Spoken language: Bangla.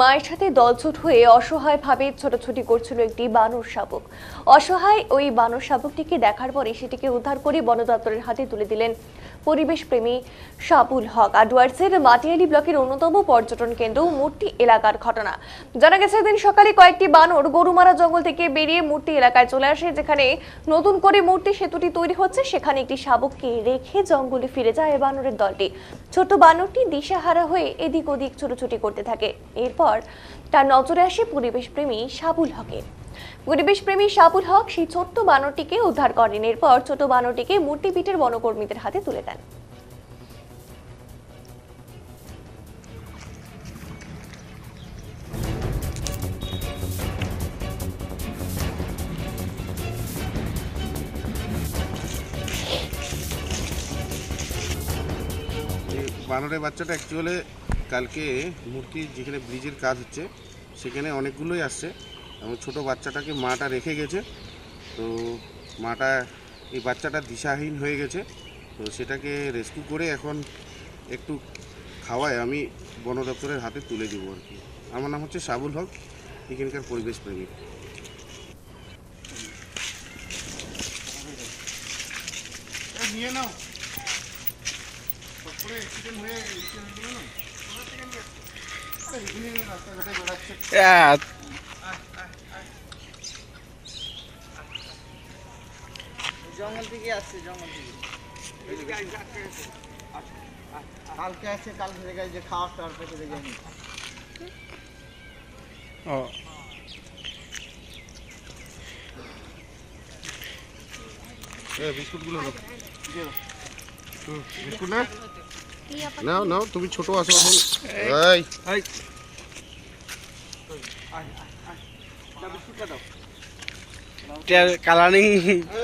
মায়ের সাথে দলছুট হয়ে অসহায়ভাবে ছোটাছুটি করছিল একটি বানর শাবক। অসহায় ওই বানর শাবকটিকে দেখার পরে সেটিকে উদ্ধার করে বন দপ্তরের হাতে তুলে দিলেন পরিবেশ প্রেমী শাবুল হক। আডওয়ার্সের মাটিয়ালি ব্লকের অন্যতম পর্যটন কেন্দ্র মূর্তি এলাকার ঘটনা। জানা গেছে দিন সকালে কয়েকটি বানর গরুমারা জঙ্গল থেকে বেরিয়ে মূর্তি এলাকায় চলে আসে, যেখানে নতুন করে মূর্তি সেতুটি তৈরি হচ্ছে। সেখানে একটি শাবককে রেখে জঙ্গলে ফিরে যায় বানরের দলটি। ছোট বানরটি দিশাহারা হয়ে এদিক ওদিক ছুটোছুটি করতে থাকে। এরপর তার নজরে আসে পরিবেশ প্রেমী শাবুল হকের। পরিবেশ প্রেমী শাবুল হক সেই ছোট্ট বানরটিকে উদ্ধার করেন। এরপর ছোট বানরটিকে মূর্তিপীঠের বনকর্মীদের হাতে তুলে দেন। বানরের বাচ্চাটা অ্যাকচুয়ালি কালকে মূর্তি যেখানে ব্রিজের কাজ হচ্ছে, সেখানে অনেকগুলোই আসছে। এবং ছোট বাচ্চাটাকে মাটা রেখে গেছে। তো মাটা, এই বাচ্চাটা দিশাহীন হয়ে গেছে। তো সেটাকে রেস্কিউ করে এখন একটু খাওয়ায়, আমি বন দপ্তরের হাতে তুলে দেবো আর কি। আমার নাম হচ্ছে সাবুল হক, এখানকার পরিবেশ প্রেমী। নিয়ে নাও। হয়ে অ্যাক্সিডেন্ট হলো না কোথা থেকে নিয়ে আসছো? আরে এখানে রাস্তাঘাটে বেড়াচ্ছে জঙ্গল থেকে আসছে জঙ্গল থেকে কালকে আসছে কালকে থেকে যে খাওয়া টাওয়ার পেতে দেখে নি এ বিস্কুটগুলো বিস্কুট না? নাও নাও তুমি ছোট আছো এখন। এই। কালারিং